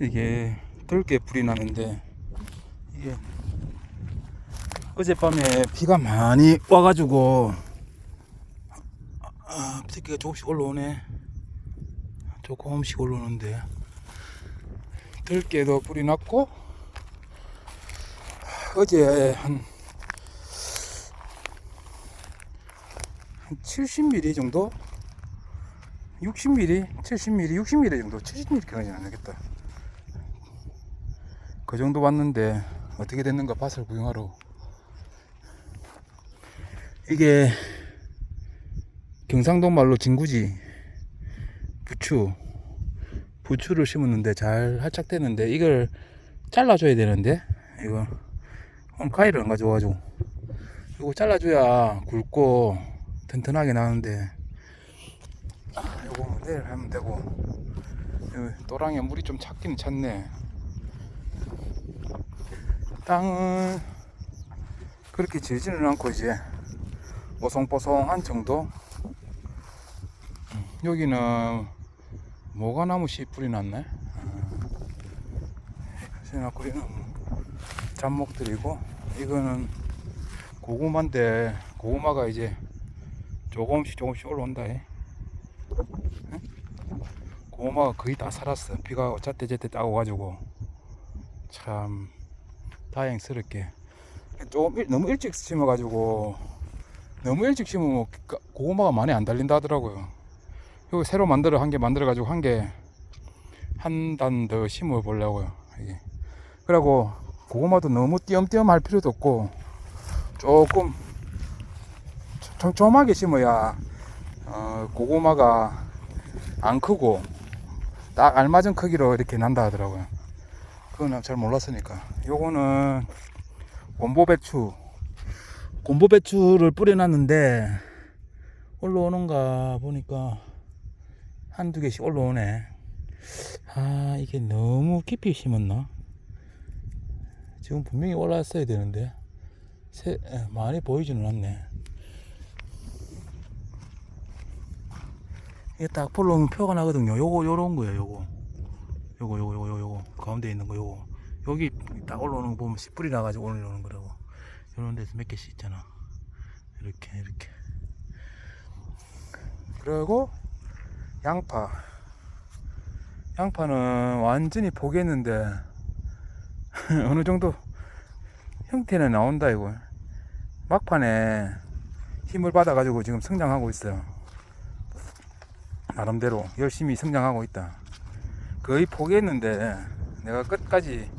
이게 들깨 불이 나는데 이게 어젯밤에 비가 많이 와가지고 아, 들깨가 조금씩 올라오네. 조금씩 올라오는데 들깨도 불이 났고 어제 한, 한 70mm 정도? 60mm, 70mm, 60mm 정도, 70mm까지는 안 되겠다. 그 정도 왔는데 어떻게 됐는가 밭을 구경하러. 이게 경상도 말로 진구지, 부추, 부추를 심었는데 잘 활착되는데 이걸 잘라줘야 되는데? 이거 오늘 가위를 안 가져와가지고. 이거 잘라줘야 굵고 튼튼하게 나오는데. 아, 요거 내일 하면 되고. 또랑에 물이 좀 찼긴 찼네 땅은 그렇게 질지는 않고 이제 뽀송뽀송한 정도. 음, 여기는 모가나무 씨 뿌리 났네? 생각거리는 잡목들이고 이거는 고구마인데 고구마가 이제 조금씩 조금씩 올라온다 해. 고구마가 거의 다 살았어. 비가 어차때 저때 따고 가지고. 참 다행스럽게 조금 일, 너무 일찍 심어가지고 너무 일찍 심으면 가- 고구마가 많이 안 달린다 하더라고요. 여기 새로 만들어 한 개 만들어 가지고 한 개 한 단 더 심어 보려고요. 이게 그리고 고구마도 너무 띄엄띄엄 할 필요도 없고 조금 촘촘하게 심어야 어, 고구마가 안 크고 딱 알맞은 크기로 이렇게 난다 하더라고요. 그거는 잘 몰랐으니까. 요거는 곰보배추. 곰보배추를 뿌려놨는데 올라오는가 보니까 한두 개씩 올라오네. 아, 이게 너무 깊이 심었나? 지금 분명히 올라왔어야 되는데 새, 에, 많이 보이지는 않네. 이게 딱 볼로면 표가 나거든요. 요거 요런 거예요. 요거 요거 요거 요거 요거 가운데 있는 거 요거 여기 딱 올라오는 거 보면 씨 뿌리 나가지고 올라오는 거라고. 요런 데서 몇 개씩 있잖아. 이렇게 이렇게. 그리고 양파. 양파는 완전히 포기했는데 어느 정도 형태는 나온다 이거. 막판에 힘을 받아 가지고 지금 성장하고 있어요. 나름대로 열심히 성장하고 있다. 거의 포기했는데 내가 끝까지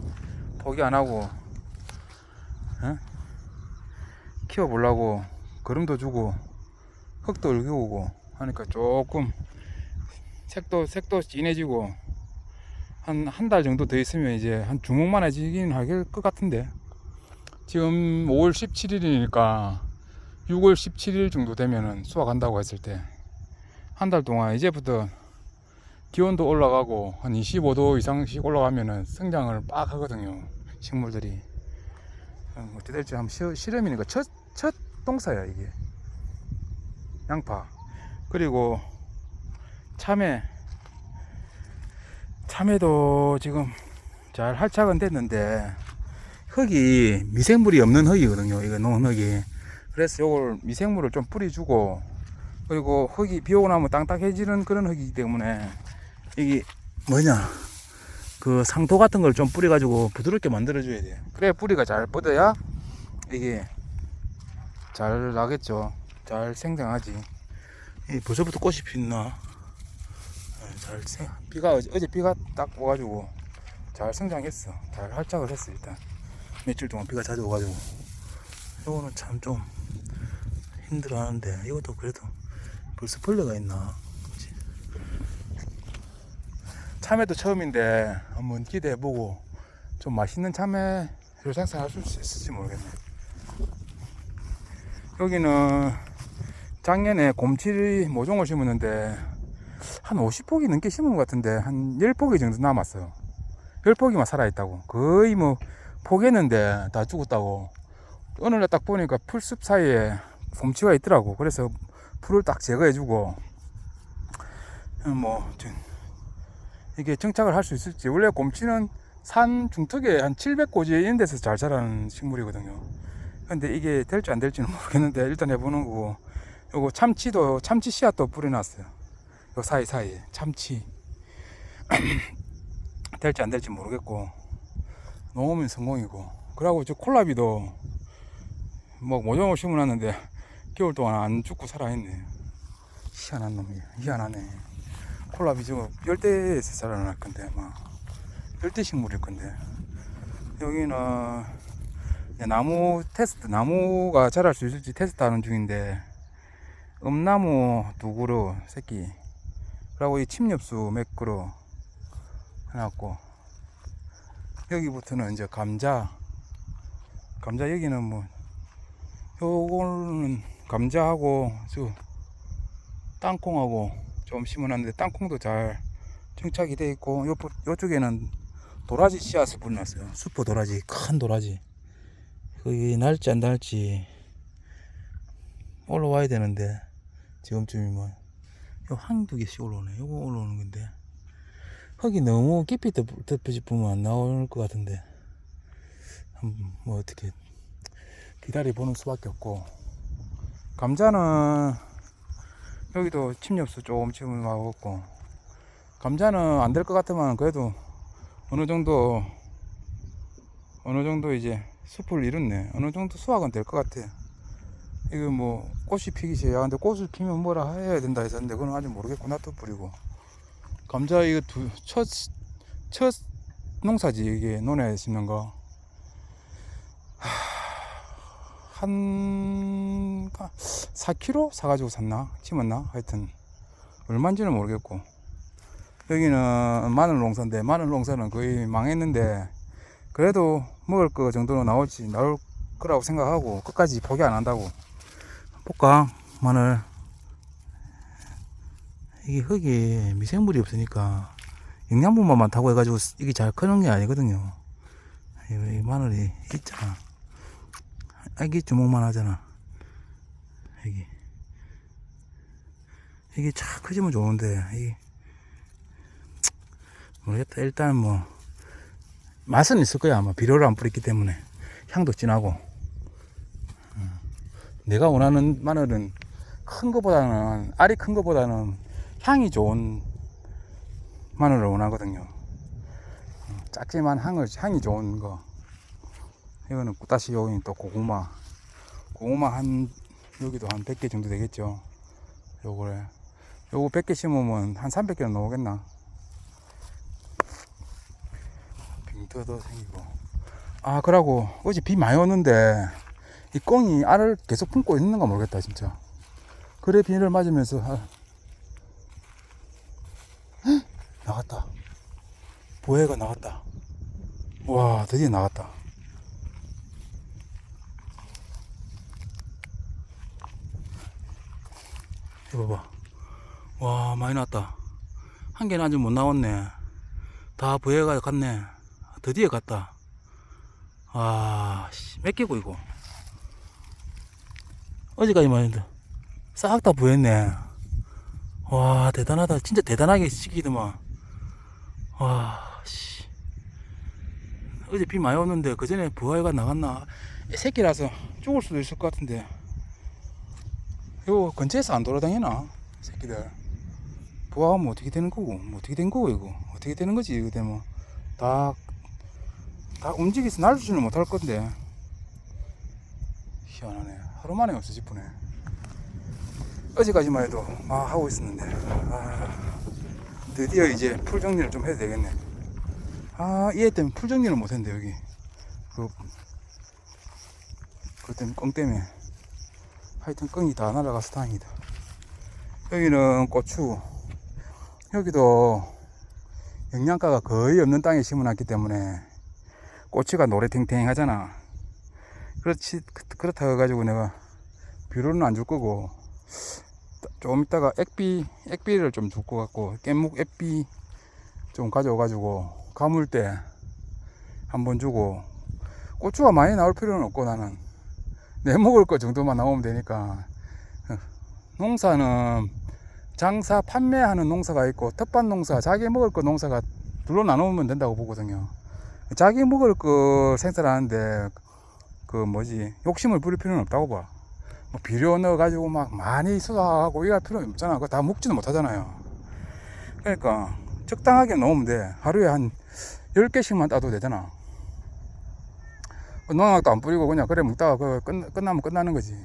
포기 안 하고 어? 키워보려고 거름도 주고 흙도 일구고 하니까 조금 색도 색도 진해지고 한 한 달 정도 더 있으면 이제 한 주먹만 해지긴 할 것 같은데 지금 5월 17일이니까 6월 17일 정도 되면은 수확한다고 했을 때 한 달 동안 이제부터 기온도 올라가고 한 25도 이상씩 올라가면은 성장을 빡 하거든요 식물들이. 음, 어떻게 될지 한번 시, 실험이니까 첫, 첫 동사야 이게. 양파. 그리고 참외. 참외도 지금 잘 활착은 됐는데 흙이 미생물이 없는 흙이거든요 이거 농 흙이. 그래서 요걸 미생물을 좀 뿌려주고 그리고 흙이 비 오고 나면 땅땅해지는 그런 흙이기 때문에 이게 뭐냐? 그 상토 같은 걸 좀 뿌려가지고 부드럽게 만들어줘야 돼요. 그래 뿌리가 잘 뻗어야 이게 잘 나겠죠. 잘 생장하지. 이 벌써부터 꽃이 피나? 네, 잘 생, 비가 어제, 어제 비가 딱 와가지고 잘 성장했어. 잘 활착을 했어 일단. 며칠 동안 비가 자주 오가지고. 이거는 참 좀 힘들어하는데 이것도 그래도 벌써 벌레가 있나? 참외도 처음인데 한번 기대해보고 좀 맛있는 참외를 생산할 수 있을지 모르겠네. 여기는 작년에 곰치 모종을 심었는데 한 50포기 넘게 심은 것 같은데 한 10포기 정도 남았어요. 10포기만 살아있다고. 거의 뭐 포기했는데 다 죽었다고. 날딱 보니까 풀숲 사이에 곰치가 있더라고. 그래서 풀을 딱 제거해주고 뭐좀 이게 정착을 할 수 있을지. 원래 곰치는 산 중턱에 한 700고지 이런 데서 잘 자라는 식물이거든요. 근데 이게 될지 안 될지는 모르겠는데 일단 해보는 거고 요거 참치도 참치 씨앗도 뿌려놨어요. 요 사이사이에 참치. 될지 안 될지 모르겠고 놓으면 성공이고. 그러고 저 콜라비도 뭐 모종을 심어놨는데 겨울 동안 안 죽고 살아있네. 희한한 놈이야 희한하네 콜라비 저거 열대에서 자라날 건데 아마 열대 식물일 건데. 여기는 나무 테스트 나무가 자랄 수 있을지 테스트 하는 중인데 음나무 두 그루 새끼 그리고 이 침엽수 몇 그루 해놨고 여기부터는 이제 감자. 감자 여기는 뭐 요거는 감자하고 저 땅콩하고 좀 심어놨는데 땅콩도 잘 정착이 돼 있고 요, 요쪽에는 도라지 씨앗을 뿌려놨어요. 슈퍼 도라지 큰 도라지. 그게 날지 안 날지 올라와야 되는데 지금쯤이면. 요 한두 개씩 올라오네. 요거 올라오는 건데. 흙이 너무 깊이 덮- 덮여지면 안 나올 것 같은데. 한번 뭐 어떻게 기다려 보는 수밖에 없고. 감자는 여기도 침엽수 조금 지금 와갖고 감자는 안 될 것 같으면 그래도 어느 정도 어느 정도 이제 숲을 이뤘네. 어느 정도 수확은 될 것 같아. 이거 뭐 꽃이 피기 시작하는데 꽃을 피면 뭐라 해야 된다 했었는데 그건 아직 모르겠고 놔둬 뿌리고. 감자 이거 두첫 첫 농사지 이게 논에 심는 거. 한 4kg 사가지고 샀나? 심었나? 하여튼 얼마인지는 모르겠고. 여기는 마늘 농사인데 마늘 농사는 거의 망했는데 그래도 먹을 거 정도는 나올지 나올 거라고 생각하고 끝까지 포기 안 한다고. 볼까? 마늘. 이게 흙이 미생물이 없으니까 영양분만 많다고 해가지고 이게 잘 크는 게 아니거든요. 이, 이 마늘이 있잖아 애기 주먹만 하잖아 여기 이게 참 커지면 좋은데 이게. 모르겠다. 일단 뭐 맛은 있을 거야. 아마 비료를 안 뿌렸기 때문에. 향도 진하고. 음. 내가 원하는 마늘은 큰 거보다는 알이 큰 거보다는 향이 좋은 마늘을 원하거든요. 음, 작지만 향을 향이 좋은 거. 이거는 꾸다시 여기 또 고구마. 고구마 한 여기도 한 100개 정도 되겠죠. 요거를 요거 100개 심으면 한 300개는 나오겠나? 빙터도 생기고. 아 그러고 어제 비 많이 오는데 이 꽁이 알을 계속 품고 있는가 모르겠다 진짜. 그래 비를 맞으면서 아. 헉! 나갔다. 보혜가 나갔다. 와 드디어 나갔다 이거 봐봐. 와, 많이 났다. 한 개는 아직 못 나왔네. 다 부해가 갔네. 드디어 갔다. 아, 씨, 몇 개고, 이거. 어제까지만 해도 싹 다 부했네. 와, 대단하다. 진짜 대단하게 시키더만. 와, 씨. 어제 비 많이 오는데, 그 전에 부하가 나갔나? 새끼라서 죽을 수도 있을 것 같은데. 요 근처에서 안 돌아다니나 새끼들. 부하면 어떻게 되는 거고 뭐 어떻게 된 거고 이거. 어떻게 되는 거지 이거 되면. 다 다 움직여서 날지는 못할 건데. 희한하네. 하루 만에 없어지 뿐네. 어제까지만 해도 막 하고 있었는데. 아 드디어 이제 풀 정리를 좀 해도 되겠네. 아 얘 때문에 풀 정리를 못 했는데 여기. 그 그것 때문에 꽁 때문에 하여튼 끈이 다 날아가서 다행이다. 여기는 고추. 여기도 영양가가 거의 없는 땅에 심어놨기 때문에 고추가 노래탱탱 하잖아. 그렇지, 그- 그렇다 해가지고 내가 비료는 안 줄 거고, 조금 있다가 액비, 액비를 좀 줄 것 같고, 깻묵 액비 좀 가져와가지고, 가물 때 한번 주고, 고추가 많이 나올 필요는 없고 나는 내 먹을 거 정도만 나오면 되니까 어, 농사는 장사 판매하는 농사가 있고 텃밭 농사 자기 먹을 거 농사가 둘로 나누면 된다고 보거든요. 자기 먹을 거 생산하는데 그 뭐지 욕심을 부릴 필요는 없다고 봐. 뭐 비료 넣어 가지고 막 많이 수확하고 이럴 필요 없잖아. 그거 다 먹지도 못하잖아요. 그러니까 적당하게 넣으면 돼. 하루에 한 10개씩만 따도 되잖아. 농약도 안 뿌리고 그냥 그래 먹다가 그 끝, 끝나면 끝나는 거지.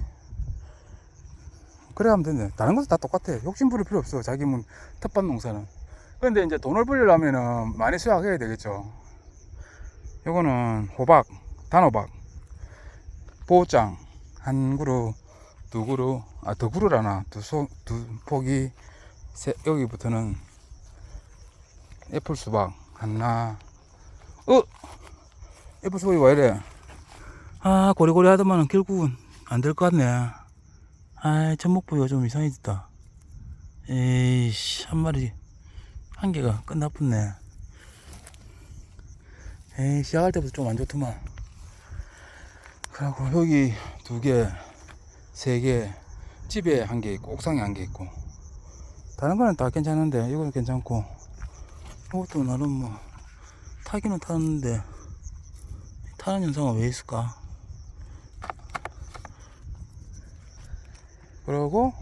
그래 하면 되네. 다른 것도 다 똑같아. 욕심 부릴 필요 없어. 자기 뭐 텃밭 농사는. 근데 이제 돈을 벌려면은 많이 수확해야 되겠죠. 요거는 호박, 단호박, 보장, 한 그루, 두 그루, 아, 두 그루라나, 두 소, 두 포기, 세, 여기부터는 애플 수박, 하나, 어! 애플 수박이 왜 이래? 아, 고리고리 하더만은 결국은 안 될 것 같네. 아이, 천목부가 좀 이상해졌다. 에이씨, 한 마리, 한 개가 끝나붙네. 에이, 시작할 때부터 좀 안 좋더만. 그리고 여기 두 개, 세 개, 집에 한 개 있고, 옥상에 한 개 있고. 다른 거는 다 괜찮은데, 이거는 괜찮고. 이것도 나름 뭐, 타기는 타는데, 타는 현상은 왜 있을까? 그리고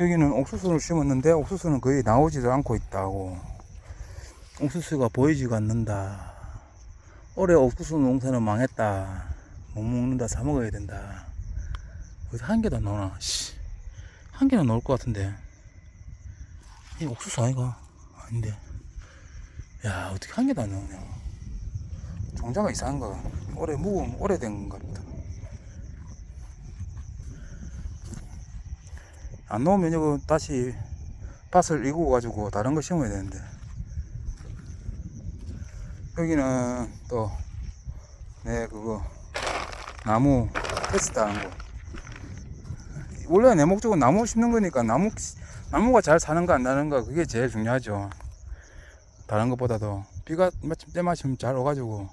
여기는 옥수수를 심었는데 옥수수는 거의 나오지도 않고 있다고. 옥수수가 보이지가 않는다. 올해 옥수수 농사는 망했다. 못 먹는다. 사 먹어야 된다. 어디 한 개도 안 나오나? 씨. 한 개는 나올 것 같은데. 이 옥수수 아이가? 아닌데. 야 어떻게 한 개도 안 나오냐. 종자가 이상한 거. 올해 묵은 오래된 것 같다 안 놓으면 이거 다시 밭을 이고 가지고 다른 거 심어야 되는데. 여기는 또내 그거 나무 테스트 하는 거. 원래 내 목적은 나무 심는 거니까 나무 나무가 잘 사는가 안 나는가 그게 제일 중요하죠. 다른 것보다도 비가 마침 때마침 잘 오가지고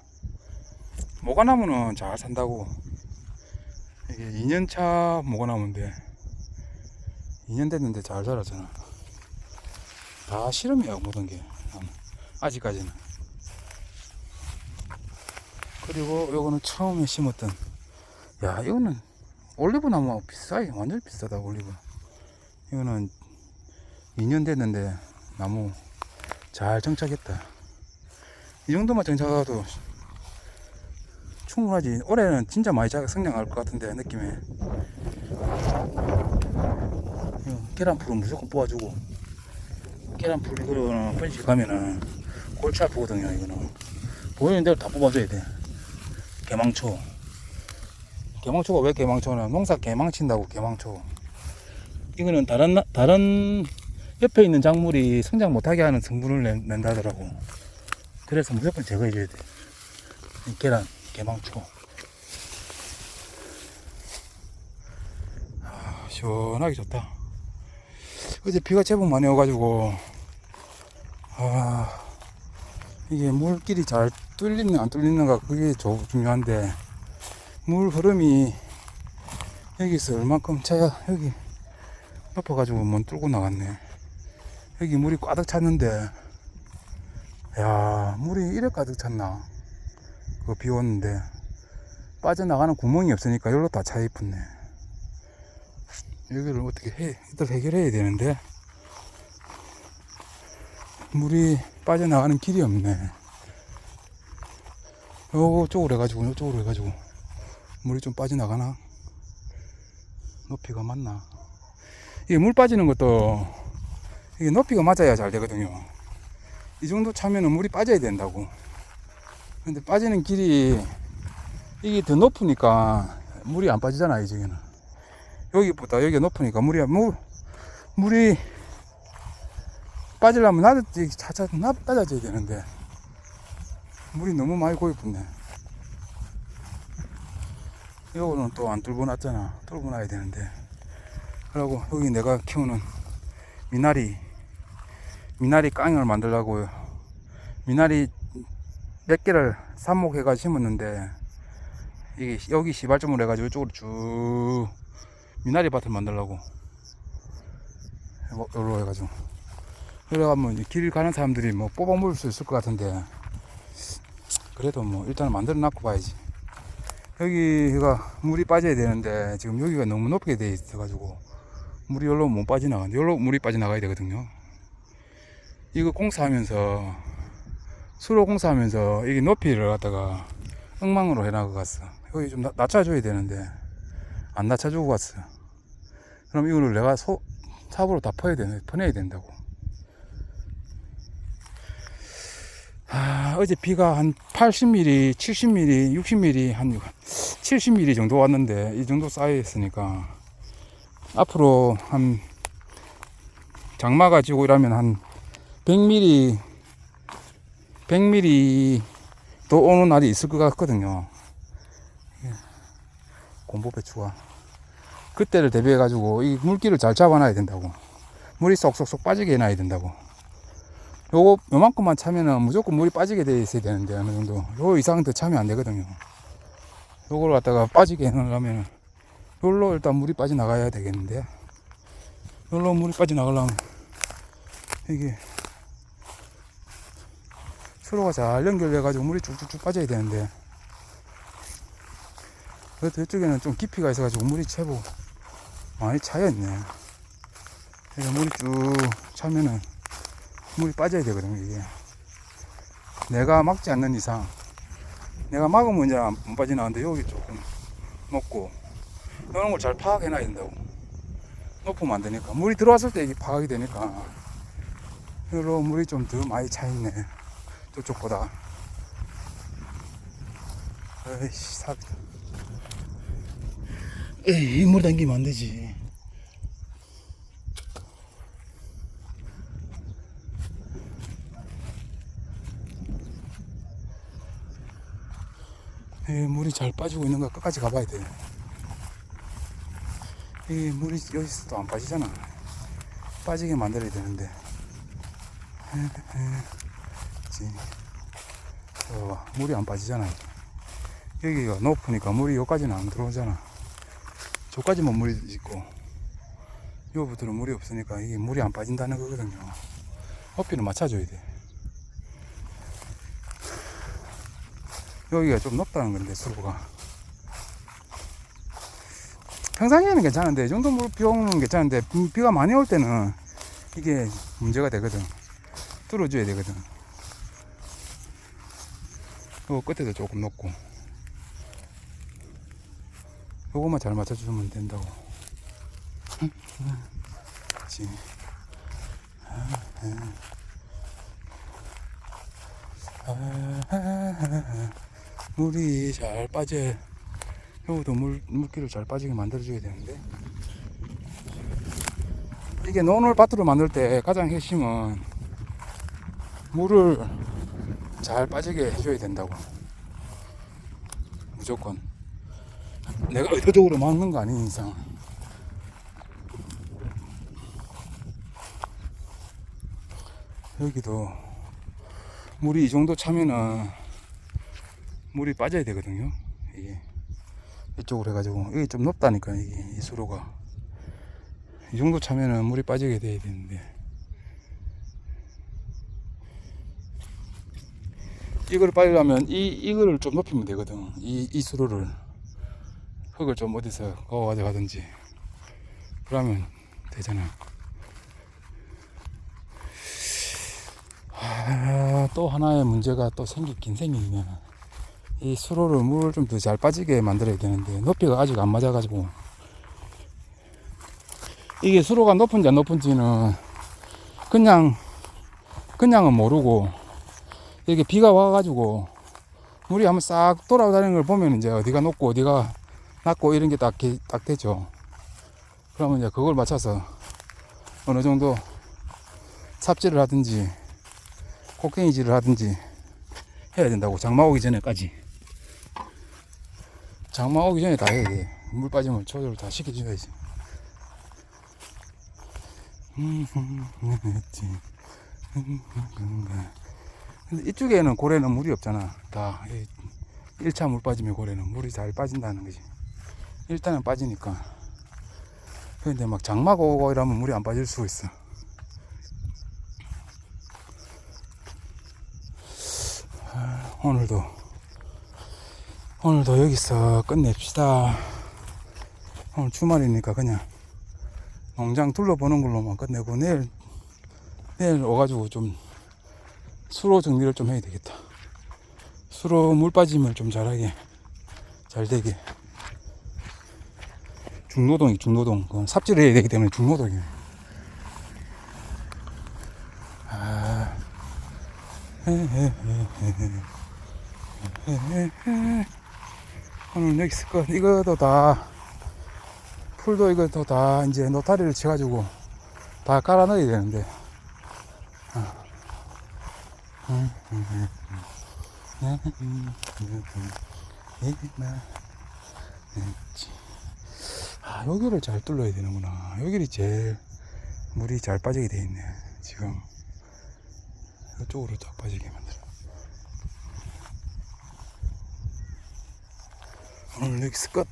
모가나무는 잘 산다고. 이게 2년차 모가나무인데 2년 됐는데 잘 자랐잖아. 다 실험이야, 모든 게. 아직까지는. 그리고 요거는 처음에 심었던, 야, 이거는 올리브 나무하고 비싸요. 완전 비싸다, 올리브. 이거는 2년 됐는데 나무 잘 정착했다. 이 정도만 정착해도 충분하지. 올해는 진짜 많이 자 성장할 것 같은데, 느낌에. 계란풀은 무조건 뽑아주고. 계란풀 이거는 번식 가면은 골치 아프거든요 이거는. 보이는 대로 다 뽑아줘야 돼. 개망초. 개망초가 왜 개망초냐? 농사 개망친다고 개망초. 이거는 다른 나- 다른 옆에 있는 작물이 성장 못하게 하는 성분을 낸, 낸다더라고. 그래서 무조건 제거해 줘야 돼. 이 계란 개망초. 아, 시원하게 좋다 어제 비가 제법 많이 와가지고 아 이게 물길이 잘 뚫리는 안 뚫리는가 그게 조, 중요한데 물 흐름이 여기서 얼만큼 차야 여기 엎어가지고 못 뚫고 나갔네. 여기 물이 꽉 찼는데 야 물이 이래 가득 찼나? 그비 왔는데. 빠져나가는 구멍이 없으니까 여기로 다 차 있었네 여기를 어떻게 해, 이들 해결해야 되는데, 물이 빠져나가는 길이 없네. 요쪽으로 해가지고, 요쪽으로 해가지고, 물이 좀 빠져나가나? 높이가 맞나? 이게 물 빠지는 것도, 이게 높이가 맞아야 잘 되거든요. 이 정도 차면은 물이 빠져야 된다고. 근데 빠지는 길이, 이게 더 높으니까 물이 안 빠지잖아, 이쪽에는. 여기보다 여기가 높으니까 물이 물 물이 빠지려면 나도 차차 나 빠져줘야 되는데 물이 너무 많이 고이붙네. 이거는 또 안 뚫고 놨잖아. 뚫고 놔야 되는데. 그리고 여기 내가 키우는 미나리 미나리 깡을 만들려고 미나리 몇 개를 삽목해가 심었는데 이게 여기 시발점을 해가지고 이쪽으로 쭉 미나리 밭을 만들려고. 여기로 해가지고. 그래가면 길 가는 사람들이 뭐 뽑아 먹을 수 있을 것 같은데. 그래도 뭐 일단 만들어 놨고 봐야지. 여기가 물이 빠져야 되는데 지금 여기가 너무 높게 돼 있어 가지고 물이 여기로 못 빠져나가는데 여기로 물이 빠져나가야 되거든요. 이거 공사하면서 수로 공사하면서 이게 높이를 갖다가 엉망으로 해나가 갔어. 여기 좀 나- 낮춰줘야 되는데 안 낮춰주고 갔어 그럼 이거를 내가 소, 삽으로 다 퍼야 되네 퍼내야 된다고 아, 어제 비가 한 80mm, 70mm, 60mm, 한 70mm 정도 왔는데 이 정도 쌓여 있으니까 앞으로 한 장마 가지고 이러면 한 100mm, 100mm 또 오는 날이 있을 것 같거든요. 예. 곰보 배추가 그때를 대비해 가지고 이 물기를 잘 잡아놔야 된다고. 물이 쏙쏙쏙 빠지게 해놔야 된다고. 요거 요만큼만 차면은 무조건 물이 빠지게 돼 있어야 되는데 어느 정도 요 이상 더 차면 안 되거든요 요걸 갖다가 빠지게 해놓으려면 요로 일단 물이 빠져나가야 되겠는데 요로 물이 빠져나가려면 이게 수로가 잘 연결돼 가지고 물이 쭉쭉쭉 빠져야 되는데 그래도 이쪽에는 좀 깊이가 있어 가지고 물이 채고 많이 차였네. 그래서 물이 쭉 차면은 물이 빠져야 되거든요 이게. 내가 막지 않는 이상 내가 막으면 이제 안 빠져나가는데 여기 조금 높고 이런 걸 잘 파악해 놔야 된다고. 높으면 안 되니까. 물이 들어왔을 때 이게 파악이 되니까. 여기로 물이 좀 더 많이 차 있네 저쪽보다. 에이씨 삽이다 에이 물 당기면 안 되지 이 물이 잘 빠지고 있는 거 끝까지 가봐야 돼. 이 물이 여기서도 안 빠지잖아. 빠지게 만들어야 되는데. 지. 어, 물이 안 빠지잖아. 여기가 높으니까 물이 여기까지는 안 들어오잖아. 저까지만 물이 있고, 여기부터는 물이 없으니까 이게 물이 안 빠진다는 거거든요. 높이를 맞춰줘야 돼. 여기가 좀 높다는 건데 수로가 평상시에는 괜찮은데 이 정도 물 비 오면 괜찮은데 비- 비가 많이 올 때는 이게 문제가 되거든 뚫어줘야 되거든 요 끝에도 조금 높고 요거만 잘 맞춰주면 된다고. 그렇지 물이 잘 빠져. 여기도 물, 물기를 잘 빠지게 만들어줘야 되는데. 이게 논을 밭으로 만들 때 가장 핵심은 물을 잘 빠지게 해줘야 된다고. 무조건 내가 의도적으로 막는 거 아닌 이상 여기도 물이 이 정도 차면은 물이 빠져야 되거든요. 이게 이쪽으로 해가지고 이게 좀 높다니까 이게 이 수로가 이 정도 차면은 물이 빠지게 돼야 되는데 이걸 빠지려면 이 이거를 좀 높이면 되거든. 이 이 수로를 흙을 좀 어디서 가가져 가든지 그러면 되잖아. 아, 또 하나의 문제가 또 생기긴 생기네. 이 수로를 물을 좀 더 잘 빠지게 만들어야 되는데 높이가 아직 안 맞아가지고 이게 수로가 높은지 안 높은지는 그냥 그냥은 모르고 이렇게 비가 와가지고 물이 한번 싹 돌아다니는 걸 보면 이제 어디가 높고 어디가 낮고 이런 게딱 딱 되죠. 그러면 이제 그걸 맞춰서 어느 정도 삽질을 하든지 곡괭이질을 하든지 해야 된다고. 장마 오기 전에까지. 장마 오기 전에 다 해야 돼 물 빠지면 조절을 다 시켜줘야지 음, 근데 이쪽에는 고래는 물이 없잖아. 다. 1차 물 빠지면 고래는 물이 잘 빠진다는 거지 일단은 빠지니까. 그런데 막 장마가 오고 이러면 물이 안 빠질 수가 있어. 아, 오늘도 오늘도 여기서 끝냅시다. 오늘 주말이니까 그냥 농장 둘러보는 걸로만 끝내고 내일 내일 와가지고 좀 수로 정리를 좀 해야 되겠다. 수로 물 빠짐을 좀 잘하게 잘 되게. 중노동이 중노동. 그건 삽질을 해야 되기 때문에 중노동이에요. 아, 오늘 여기 있을 것 이것도 다. 풀도 이것도 다 이제 노타리를 쳐가지고 다 깔아 넣어야 되는데. 아. 음, 음, 음, 음. 음, 음, 음, 음. 이마 있지. 아 여기를 잘 뚫어야 되는구나. 여기를 제일 물이 잘 빠지게 돼 있네 지금. 이쪽으로 쫙 빠지게 만들어. 오늘 여기서 끝